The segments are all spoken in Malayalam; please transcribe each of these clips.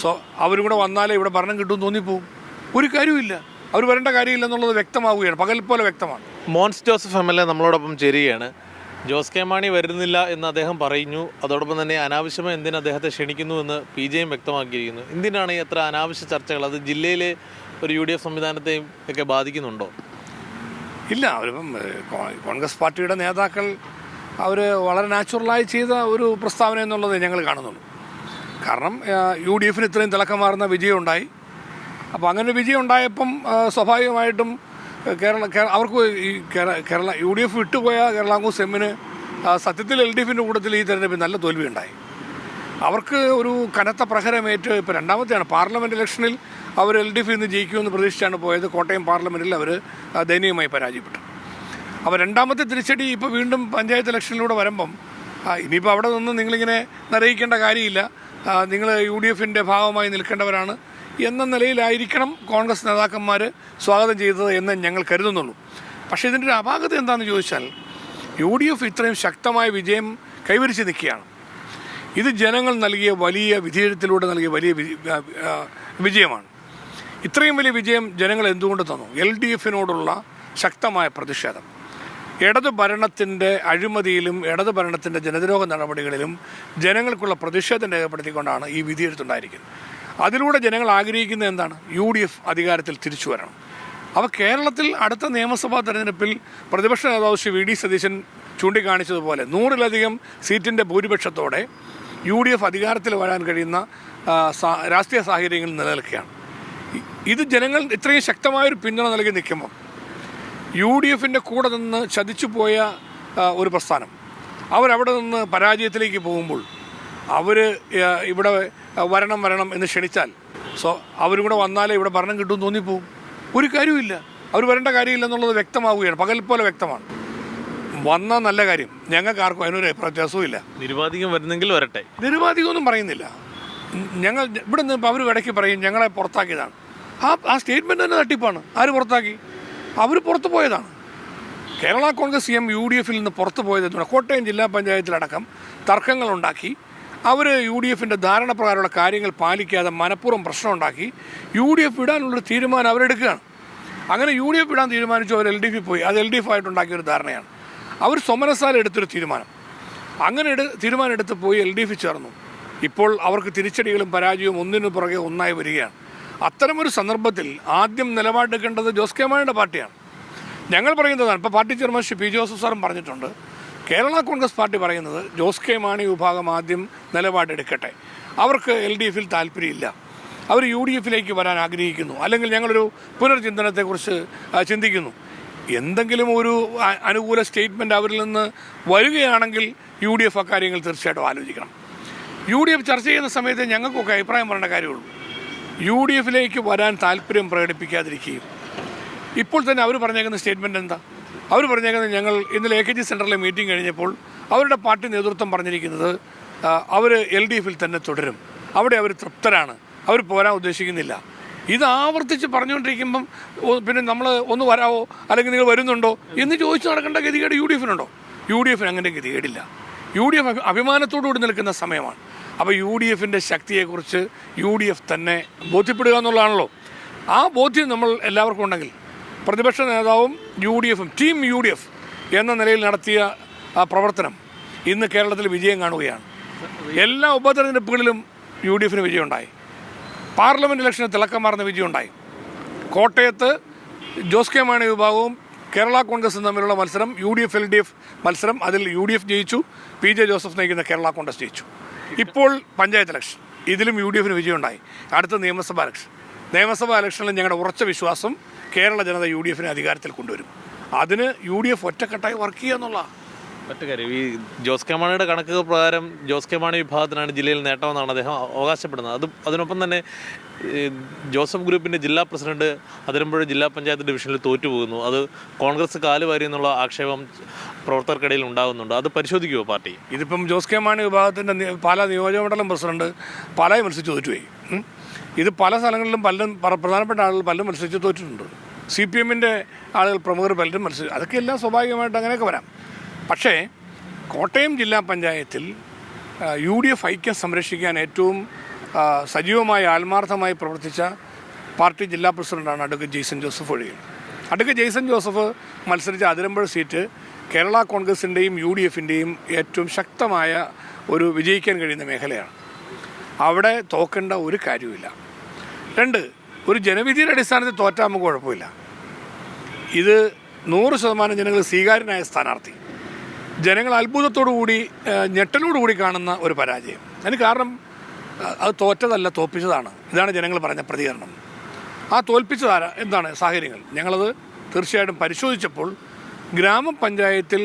സോ അവരും കൂടെ വന്നാലേ ഇവിടെ ഭരണം കിട്ടുമെന്ന് തോന്നിപ്പോവും. ഒരു കാര്യമില്ല അവർ വരേണ്ട കാര്യമില്ല എന്നുള്ളത് വ്യക്തമാവുകയാണ്. പകൽ പോലെ വ്യക്തമാണ്. Mons Joseph M L A നമ്മളോടൊപ്പം ചേരുകയാണ്. ജോസ് കെ മാണി വരുന്നില്ല എന്ന് അദ്ദേഹം പറയുന്നു. അതോടൊപ്പം തന്നെ അനാവശ്യമായി എന്തിന് അദ്ദേഹത്തെ ക്ഷണിക്കുന്നു എന്ന് പി ജെയും വ്യക്തമാക്കിയിരിക്കുന്നു. എന്തിനാണ് ഈ അത്ര അനാവശ്യ ചർച്ചകൾ? അത് ജില്ലയിലെ ഒരു യു ഡി എഫ് സംവിധാനത്തെയും ഒക്കെ ബാധിക്കുന്നുണ്ടോ? ഇല്ല അവരിപ്പം കോൺഗ്രസ് പാർട്ടിയുടെ നേതാക്കൾ അവർ വളരെ നാച്ചുറലായി ചെയ്ത ഒരു പ്രസ്താവന എന്നുള്ളത് ഞങ്ങൾ കാണുന്നുള്ളൂ. കാരണം യു ഡി എഫിന് ഇത്രയും തിളക്കമാർന്ന വിജയം ഉണ്ടായി അപ്പോൾ അങ്ങനെ വിജയം ഉണ്ടായപ്പം സ്വാഭാവികമായിട്ടും കേരള അവർക്ക് ഈ കേര- കേരള യു ഡി എഫ് വിട്ടുപോയ കേരള കോൺഗ്രസ് എമ്മിന് സത്യത്തിൽ എൽ ഡി എഫിന്റെ കൂട്ടത്തിൽ ഈ തെരഞ്ഞെടുപ്പിൽ നല്ല തോൽവി ഉണ്ടായി അവർക്ക് ഒരു കനത്ത പ്രഹരമേറ്റ് ഇപ്പോൾ രണ്ടാമത്തെയാണ്. പാർലമെന്റ് ഇലക്ഷനിൽ അവർ എൽ ഡി എഫിൽ നിന്ന് ജയിക്കുമെന്ന് പ്രതീക്ഷിച്ചാണ് പോയത്. കോട്ടയം പാർലമെന്റിൽ അവർ ദയനീയമായി പരാജയപ്പെട്ടു. അപ്പോൾ രണ്ടാമത്തെ തിരിച്ചടി ഇപ്പോൾ വീണ്ടും പഞ്ചായത്ത് ഇലക്ഷനിലൂടെ വരുമ്പം ആ, ഇനിയിപ്പോൾ അവിടെ നിന്ന് നിങ്ങളിങ്ങനെ നിറയിക്കേണ്ട കാര്യമില്ല. നിങ്ങൾ യു ഡി എഫിന്റെ ഭാഗമായി നിൽക്കേണ്ടവരാണ് എന്ന നിലയിലായിരിക്കണം കോൺഗ്രസ് നേതാക്കന്മാർ സ്വാഗതം ചെയ്തത് എന്ന് ഞങ്ങൾ കരുതുന്നുള്ളൂ. പക്ഷേ ഇതിന്റെ ഒരു അപാകത എന്താണെന്ന് ചോദിച്ചാൽ യു ഡി എഫ് ഇത്രയും ശക്തമായ വിജയം കൈവരിച്ച് നിൽക്കുകയാണ്. ഇത് ജനങ്ങൾ നൽകിയ വലിയ വിധേയത്തിലൂടെ നൽകിയ വലിയ വിജയമാണ്. ഇത്രയും വലിയ വിജയം ജനങ്ങൾ എന്തുകൊണ്ട് തന്നു? എൽ ഡി എഫിനോടുള്ള ശക്തമായ പ്രതിഷേധം. ഇടത് ഭരണത്തിന്റെ അഴിമതിയിലും ഇടതു ഭരണത്തിന്റെ ജനദ്രോഹ നടപടികളിലും ജനങ്ങൾക്കുള്ള പ്രതിഷേധം രേഖപ്പെടുത്തിക്കൊണ്ടാണ് ഈ വിധിയെഴുത്തുണ്ടായിരിക്കുന്നത്. അതിലൂടെ ജനങ്ങൾ ആഗ്രഹിക്കുന്നത് എന്താണ്? യു ഡി എഫ് അധികാരത്തിൽ തിരിച്ചു വരണം. അപ്പോൾ കേരളത്തിൽ അടുത്ത നിയമസഭാ തെരഞ്ഞെടുപ്പിൽ പ്രതിപക്ഷ നേതാവ് ശ്രീ വി ഡി സതീശൻ ചൂണ്ടിക്കാണിച്ചതുപോലെ നൂറിലധികം സീറ്റിന്റെ ഭൂരിപക്ഷത്തോടെ യു ഡി എഫ് അധികാരത്തിൽ വരാൻ കഴിയുന്ന രാഷ്ട്രീയ സാഹചര്യങ്ങൾ നിലനിൽക്കുകയാണ്. ഇത് ജനങ്ങൾ ഇത്രയും ശക്തമായൊരു പിന്തുണ നൽകി നിൽക്കുമ്പം യു ഡി എഫിന്റെ കൂടെ നിന്ന് ചതിച്ചു പോയ ഒരു പ്രസ്ഥാനം. അവരവിടെ നിന്ന് പരാജയത്തിലേക്ക് പോകുമ്പോൾ അവർ ഇവിടെ വരണം വരണം എന്ന് ക്ഷണിച്ചാൽ സോ അവരും കൂടെ വന്നാലേ ഇവിടെ ഭരണം കിട്ടുമെന്ന് തോന്നിപ്പോവും. ഒരു കാര്യമില്ല അവർ വരേണ്ട കാര്യമില്ല എന്നുള്ളത് വ്യക്തമാവുകയാണ്. പകൽ പോലെ വ്യക്തമാണ്. വന്നാൽ നല്ല കാര്യം. ഞങ്ങൾക്ക് ആർക്കും അതിനൊരു വ്യത്യാസവും ഇല്ല. നിരുപാധികം വരുന്നെങ്കിൽ വരട്ടെ. നിരുപാധികമൊന്നും പറയുന്നില്ല. ഞങ്ങൾ ഇവിടെ നിന്ന് അവർ ഇടയ്ക്ക് പറയും ഞങ്ങളെ പുറത്താക്കിയതാണ്. ആ ആ സ്റ്റേറ്റ്മെന്റ് തന്നെ തട്ടിപ്പാണ്. ആര് പുറത്താക്കി? അവർ പുറത്തു പോയതാണ്. Kerala Congress M U D എഫിൽ നിന്ന് പുറത്തു പോയത് എന്തുകൊണ്ട് കോട്ടയം ജില്ലാ പഞ്ചായത്തിലടക്കം തർക്കങ്ങളുണ്ടാക്കി അവർ യു ഡി എഫിന്റെ ധാരണ പ്രകാരമുള്ള കാര്യങ്ങൾ പാലിക്കാതെ മനഃപൂർവം പ്രശ്നമുണ്ടാക്കി യു ഡി എഫ് വിടാനുള്ളൊരു തീരുമാനം അവരെടുക്കുകയാണ്. അങ്ങനെ യു ഡി എഫ് വിടാൻ തീരുമാനിച്ചു അവർ എൽ ഡി എഫിൽ പോയി. അത് എൽ ഡി എഫ് ആയിട്ടുണ്ടാക്കിയ ഒരു ധാരണയാണ്. അവർ സൊമനസാല എടുത്തൊരു തീരുമാനം. അങ്ങനെ എടു തീരുമാനം എടുത്ത് പോയി എൽ ഡി എഫിൽ ചേർന്നു. ഇപ്പോൾ അവർക്ക് തിരിച്ചടികളും പരാജയവും ഒന്നിനു പുറകെ ഒന്നായി വരികയാണ്. അത്തരമൊരു സന്ദർഭത്തിൽ ആദ്യം നിലപാടെടുക്കേണ്ടത് ജോസ് കെ മാണിയുടെ പാർട്ടിയാണ്. ഞങ്ങൾ പറയുന്നതാണ് ഇപ്പോൾ party chairman Shri P Joseph സാറും പറഞ്ഞിട്ടുണ്ട് കേരള കോൺഗ്രസ് പാർട്ടി പറയുന്നത് ജോസ് കെ മാണി വിഭാഗം ആദ്യം നിലപാടെടുക്കട്ടെ. അവർക്ക് എൽ ഡി എഫിൽ താല്പര്യമില്ല. അവർ യു ഡി എഫിലേക്ക് വരാൻ ആഗ്രഹിക്കുന്നു. അല്ലെങ്കിൽ ഞങ്ങളൊരു പുനർചിന്തനത്തെക്കുറിച്ച് ചിന്തിക്കുന്നു. എന്തെങ്കിലും ഒരു അനുകൂല സ്റ്റേറ്റ്മെന്റ് അവരിൽ നിന്ന് വരികയാണെങ്കിൽ യു ഡി എഫ് അക്കാര്യങ്ങൾ തീർച്ചയായിട്ടും ആലോചിക്കണം. യു ഡി എഫ് ചർച്ച ചെയ്യുന്ന സമയത്ത് ഞങ്ങൾക്കൊക്കെ അഭിപ്രായം പറയേണ്ട കാര്യമുള്ളൂ. യു ഡി എഫിലേക്ക് വരാൻ താല്പര്യം പ്രകടിപ്പിക്കാതിരിക്കുകയും. ഇപ്പോൾ തന്നെ അവർ പറഞ്ഞേക്കുന്ന സ്റ്റേറ്റ്മെന്റ് എന്താ? അവർ പറഞ്ഞേക്കുന്നത് ഞങ്ങൾ ഇന്നലെ എ കെ ജി സെന്ററിലെ മീറ്റിംഗ് കഴിഞ്ഞപ്പോൾ അവരുടെ പാർട്ടി നേതൃത്വം പറഞ്ഞിരിക്കുന്നത് അവർ എൽ ഡി എഫിൽ തന്നെ തുടരും. അവിടെ അവർ തൃപ്തരാണ്. അവർ പോരാൻ ഉദ്ദേശിക്കുന്നില്ല. ഇത് ആവർത്തിച്ച് പറഞ്ഞുകൊണ്ടിരിക്കുമ്പം പിന്നെ നമ്മൾ ഒന്ന് വരാവോ? അല്ലെങ്കിൽ നിങ്ങൾ വരുന്നുണ്ടോ? എന്ന് ചോദിച്ചു നടക്കേണ്ട ഗതികേട് യു ഡി എഫിനുണ്ടോ? യു ഡി എഫിന് അങ്ങനെ ഗതികേടില്ല. യു ഡി എഫ് അഭിമാനത്തോടുകൂടി നിൽക്കുന്ന സമയമാണ്. അപ്പോൾ യു ഡി എഫിന്റെ ശക്തിയെക്കുറിച്ച് യു ഡി എഫ് തന്നെ ബോധ്യപ്പെടുക എന്നുള്ളതാണല്ലോ. ആ ബോധ്യം നമ്മൾ എല്ലാവർക്കും ഉണ്ടെങ്കിൽ പ്രതിപക്ഷ നേതാവും യു ഡി എഫും ടീം യു ഡി എഫ് എന്ന നിലയിൽ നടത്തിയ ആ പ്രവർത്തനം ഇന്ന് കേരളത്തിൽ വിജയം കാണുകയാണ്. എല്ലാ ഉപതെരഞ്ഞെടുപ്പുകളിലും യു ഡി എഫിന് വിജയമുണ്ടായി. പാർലമെന്റ് ഇലക്ഷന് തിളക്കം മാറുന്ന വിജയമുണ്ടായി. കോട്ടയത്ത് ജോസ് കെ മാണി വിഭാഗവും കേരള കോൺഗ്രസും തമ്മിലുള്ള മത്സരം U D F L D F മത്സരം അതിൽ യു ഡി എഫ് ജയിച്ചു പി ജെ ജോസഫ് നയിക്കുന്ന കേരള കോൺഗ്രസ് ജയിച്ചു. ഇപ്പോൾ പഞ്ചായത്ത് ഇലക്ഷൻ. ഇതിലും യു ഡി എഫിന് വിജയമുണ്ടായി. അടുത്ത നിയമസഭാ ഇലക്ഷൻ. നിയമസഭാ ഇലക്ഷനിൽ ഞങ്ങളുടെ ഉറച്ച വിശ്വാസം കേരള ജനത യു ഡി എഫിനെ അധികാരത്തിൽ കൊണ്ടുവരും. അതിന് യു ഡി എഫ് ഒറ്റക്കെട്ടായി വർക്ക് ചെയ്യുക എന്നുള്ളതാണ്. ഈ ജോസ് കെ മാണിയുടെ കണക്ക് പ്രകാരം ജോസ് കെ മാണി വിഭാഗത്തിനാണ് ജില്ലയിൽ നേട്ടമെന്നാണ് അദ്ദേഹം അവകാശപ്പെടുന്നത്. അത് അതിനൊപ്പം തന്നെ ജോസഫ് ഗ്രൂപ്പിന്റെ ജില്ലാ പ്രസിഡന്റ് അതിരമ്പുഴ ജില്ലാ പഞ്ചായത്ത് ഡിവിഷനിൽ തോറ്റുപോകുന്നു. അത് കോൺഗ്രസ് കാലുവാരി എന്നുള്ള ആക്ഷേപം പ്രവർത്തകർക്കിടയിൽ ഉണ്ടാകുന്നുണ്ട്. അത് പരിശോധിക്കുമോ പാർട്ടി? ഇതിപ്പം ജോസ് കെ മാണി വിഭാഗത്തിന്റെ പല നിയോജകമണ്ഡലം പ്രസിഡന്റ് പാലായി മത്സരിച്ച് തോറ്റുപോയി. ഇത് പല സ്ഥലങ്ങളിലും പലരും പ്ര- പ്രധാനപ്പെട്ട ആളുകൾ പലരും മത്സരിച്ച് തോറ്റിട്ടുണ്ട്. സി പി എമ്മിന്റെ ആളുകൾ പ്രമുഖർ പലരും മത്സരിച്ചു അതൊക്കെ എല്ലാം സ്വാഭാവികമായിട്ട് അങ്ങനെയൊക്കെ വരാം. പക്ഷേ കോട്ടയം ജില്ലാ പഞ്ചായത്തിൽ യു ഡി എഫ് ഐക്യം സംരക്ഷിക്കാൻ ഏറ്റവും സജീവമായി ആത്മാർത്ഥമായി പ്രവർത്തിച്ച പാർട്ടി ജില്ലാ പ്രസിഡന്റാണ് അഡ്വക്കേറ്റ് ജെയ്സൺ ജോസഫ് ഒഴികെ. അഡ്വക്കേറ്റ് ജെയ്സൺ ജോസഫ് മത്സരിച്ച അതിരമ്പുഴ സീറ്റ് കേരള കോൺഗ്രസിന്റെയും യു ഡി എഫിന്റെയും ഏറ്റവും ശക്തമായ ഒരു വിജയിക്കാൻ കഴിയുന്ന മേഖലയാണ്. അവിടെ തോക്കേണ്ട ഒരു കാര്യവുമില്ല. രണ്ട് ഒരു ജനവിധിയുടെ അടിസ്ഥാനത്തിൽ തോറ്റാൽ കുഴപ്പമില്ല. ഇത് നൂറ് ശതമാനം ജനങ്ങൾ സ്വീകാര്യനായ സ്ഥാനാർത്ഥി. ജനങ്ങൾ അത്ഭുതത്തോടു കൂടി ഏഹ്, ഞെട്ടലോടുകൂടി കാണുന്ന ഒരു പരാജയം. അതിന് കാരണം അത് തോറ്റതല്ല തോൽപ്പിച്ചതാണ്. ഇതാണ് ജനങ്ങൾ പറഞ്ഞ പ്രതികരണം. ആ തോൽപ്പിച്ചതാര എന്താണ് സാഹചര്യങ്ങൾ? ഞങ്ങളത് തീർച്ചയായിട്ടും പരിശോധിച്ചപ്പോൾ ഗ്രാമപഞ്ചായത്തിൽ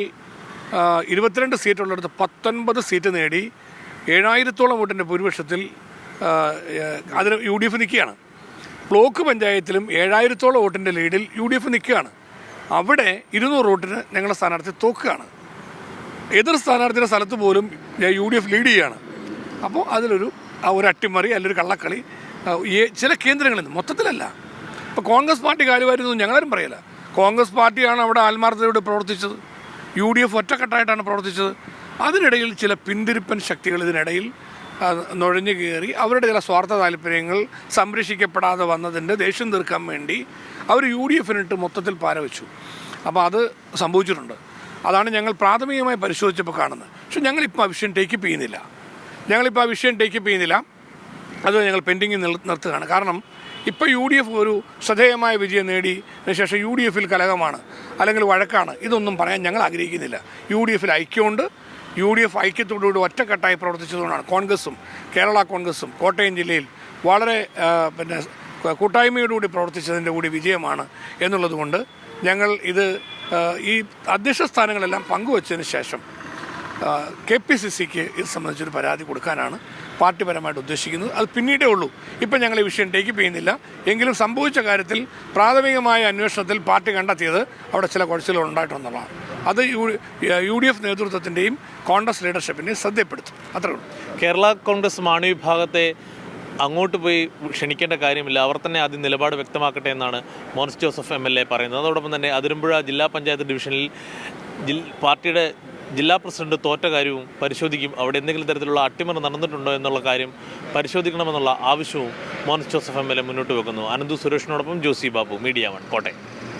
ഇരുപത്തിരണ്ട് സീറ്റുള്ളിടത്ത് പത്തൊൻപത് സീറ്റ് നേടി ഏഴായിരത്തോളം വോട്ടിന്റെ ഭൂരിപക്ഷത്തിൽ അതിന് യു ഡി എഫ് നിൽക്കുകയാണ്. ബ്ലോക്ക് പഞ്ചായത്തിലും ഏഴായിരത്തോളം വോട്ടിന്റെ ലീഡിൽ യു ഡി എഫ് നിൽക്കുകയാണ്. അവിടെ ഇരുന്നൂറ് വോട്ടിന് ഞങ്ങളുടെ സ്ഥാനാർത്ഥി തോക്കുകയാണ്. എതിർ സ്ഥാനാർത്ഥിയുടെ സ്ഥലത്ത് പോലും യു ഡി എഫ് ലീഡ് ചെയ്യുകയാണ് അപ്പോൾ അതിലൊരു ആ ഒരു അട്ടിമറി അല്ലെങ്കിൽ ഒരു കള്ളക്കളി ചില കേന്ദ്രങ്ങളിൽ നിന്ന് മൊത്തത്തിലല്ല. ഇപ്പോൾ കോൺഗ്രസ് പാർട്ടി കാര്യമായിരുന്നു ഞങ്ങളാരും പറയില്ല കോൺഗ്രസ് പാർട്ടിയാണ് അവിടെ ആത്മാർത്ഥതയോട് പ്രവർത്തിച്ചത്. യു ഡി എഫ് ഒറ്റക്കെട്ടായിട്ടാണ് പ്രവർത്തിച്ചത്. അതിനിടയിൽ ചില പിന്തിരിപ്പൻ ശക്തികൾ ഇതിനിടയിൽ നുഴഞ്ഞു കയറി അവരുടെ ചില സ്വാർത്ഥ താല്പര്യങ്ങൾ സംരക്ഷിക്കപ്പെടാതെ വന്നതിന്റെ ദേഷ്യം തീർക്കാൻ വേണ്ടി അവർ യു ഡി എഫിനിട്ട് മൊത്തത്തിൽ പാരവച്ചു. അപ്പോൾ അത് സംഭവിച്ചിട്ടുണ്ട്. അതാണ് ഞങ്ങൾ പ്രാഥമികമായി പരിശോധിച്ചപ്പോൾ കാണുന്നത്. പക്ഷെ ഞങ്ങളിപ്പോൾ ആ വിഷയം ടേക്കപ്പ് ചെയ്യുന്നില്ല. ഞങ്ങളിപ്പോൾ ആ വിഷയം ടേക്കപ്പ് ചെയ്യുന്നില്ല. അത് ഞങ്ങൾ പെൻഡിങ്ങിൽ നിർ നിർത്തുകയാണ്. കാരണം ഇപ്പോൾ യു ഡി എഫ് ഒരു ശ്രദ്ധേയമായ വിജയം നേടി ശേഷം യു ഡി എഫിൽ കലഹമാണ് അല്ലെങ്കിൽ വഴക്കാണ്. ഇതൊന്നും പറയാൻ ഞങ്ങൾ ആഗ്രഹിക്കുന്നില്ല. യു ഡി എഫിൽ ഐക്യമുണ്ട്. യു ഡി എഫ് ഐക്യത്തോടുകൂടി ഒറ്റക്കെട്ടായി പ്രവർത്തിച്ചതുകൊണ്ടാണ് കോൺഗ്രസും കേരള കോൺഗ്രസും കോട്ടയം ജില്ലയിൽ വളരെ പിന്നെ കൂട്ടായ്മയോടുകൂടി പ്രവർത്തിച്ചതിന്റെ കൂടി വിജയമാണ് എന്നുള്ളതുകൊണ്ട് ഞങ്ങൾ ഇത് ഈ അധ്യക്ഷ സ്ഥാനങ്ങളെല്ലാം പങ്കുവച്ചതിന് ശേഷം കെ പി സി സിക്ക് ഇത് സംബന്ധിച്ചൊരു പരാതി കൊടുക്കാനാണ് പാർട്ടിപരമായിട്ട് ഉദ്ദേശിക്കുന്നത്. അത് പിന്നീടേ ഉള്ളൂ. ഇപ്പം ഞങ്ങൾ ഈ വിഷയം ടേക്കപ്പ് ചെയ്യുന്നില്ല. എങ്കിലും സംഭവിച്ച കാര്യത്തിൽ പ്രാഥമികമായ അന്വേഷണത്തിൽ പാർട്ടി കണ്ടെത്തിയത് അവിടെ ചില കുഴച്ചിലുകൾ ഉണ്ടായിട്ടുണ്ടെന്നുള്ളതാണ് അത് യു ഡി എഫ് നേതൃത്വത്തിന്റെയും കോൺഗ്രസ് ലീഡർഷിപ്പിന്റെയും അത്രേ ഉള്ളൂ. കേരള കോൺഗ്രസ് മാണി വിഭാഗത്തെ അങ്ങോട്ട് പോയി ക്ഷണിക്കേണ്ട കാര്യമില്ല. അവർ തന്നെ ആദ്യം നിലപാട് വ്യക്തമാക്കട്ടെ എന്നാണ് Mons Joseph M L A പറയുന്നത്. അതോടൊപ്പം തന്നെ അതിരമ്പുഴ ജില്ലാ പഞ്ചായത്ത് ഡിവിഷനിൽ ജിൽ പാർട്ടിയുടെ ജില്ലാ പ്രസിഡന്റ് തോറ്റ കാര്യവും പരിശോധിക്കും. അവിടെ എന്തെങ്കിലും തരത്തിലുള്ള അട്ടിമറി നടന്നിട്ടുണ്ടോ എന്നുള്ള കാര്യം പരിശോധിക്കണമെന്നുള്ള ആവശ്യവും Mons Joseph M L A മുന്നോട്ട് വെക്കുന്നു. അനന്തു സുരേഷിനോടൊപ്പം ജോസി ബാബു മീഡിയ വൺ കോട്ടയം.